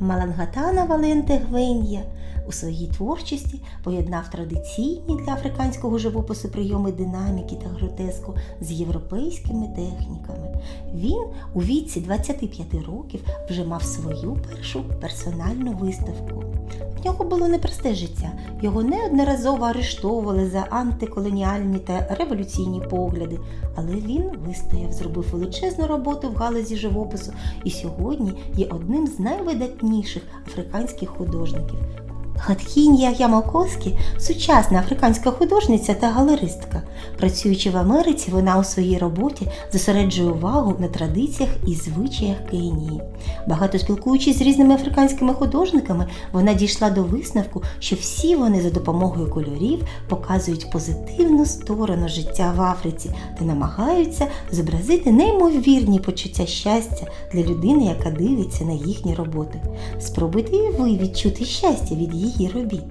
Малангатана Валенте Гвен'я у своїй творчості поєднав традиційні для африканського живопису прийоми динаміки та гротеску з європейськими техніками. Він у віці 25 років вже мав свою першу персональну виставку. В нього було непросте життя. Його неодноразово арештовували за антиколоніальні та революційні погляди, але він вистояв, зробив величезну роботу в галузі живопису і сьогодні є одним з найвидатніших африканських художників. Хаткін'я Ямокоскі сучасна африканська художниця та галеристка. Працюючи в Америці, вона у своїй роботі зосереджує увагу на традиціях і звичаях Кенії. Багато спілкуючись з різними африканськими художниками, вона дійшла до висновку, що всі вони за допомогою кольорів показують позитивну сторону життя в Африці та намагаються зобразити неймовірні почуття щастя для людини, яка дивиться на їхні роботи. Спробуйте і ви відчути щастя від її робіт.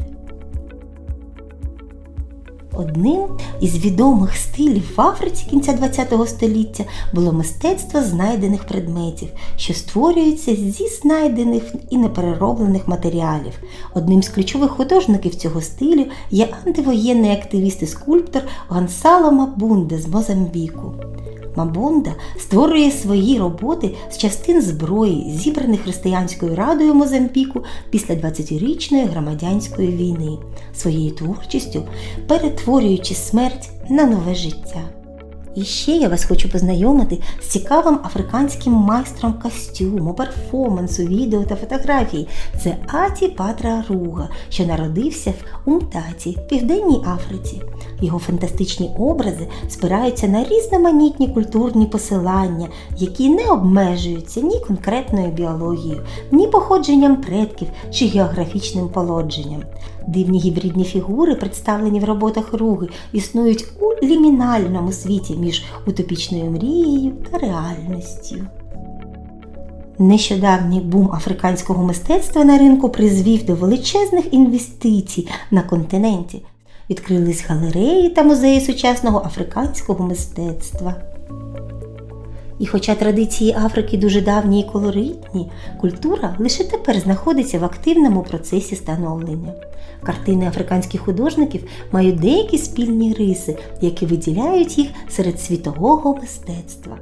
Одним із відомих стилів в Африці кінця ХХ століття було мистецтво знайдених предметів, що створюється зі знайдених і неперероблених матеріалів. Одним з ключових художників цього стилю є антивоєнний активіст і скульптор Гонсало Мабунде з Мозамбіку. Мабунда створює свої роботи з частин зброї, зібраних християнською радою Мозамбіку після 20-річної громадянської війни, своєю творчістю перетворюючи смерть на нове життя. І ще я вас хочу познайомити з цікавим африканським майстром костюму, перформансу, відео та фотографій. Це Аті Патра Руга, що народився в Умтаті, Південній Африці. Його фантастичні образи спираються на різноманітні культурні посилання, які не обмежуються ні конкретною біологією, ні походженням предків чи географічним положенням. Дивні гібридні фігури, представлені в роботах Руги, існують у лімінальному світі між утопічною мрією та реальністю. Нещодавній бум африканського мистецтва на ринку призвів до величезних інвестицій на континенті. Відкрились галереї та музеї сучасного африканського мистецтва. І хоча традиції Африки дуже давні і колоритні, культура лише тепер знаходиться в активному процесі становлення. Картини африканських художників мають деякі спільні риси, які виділяють їх серед світового мистецтва.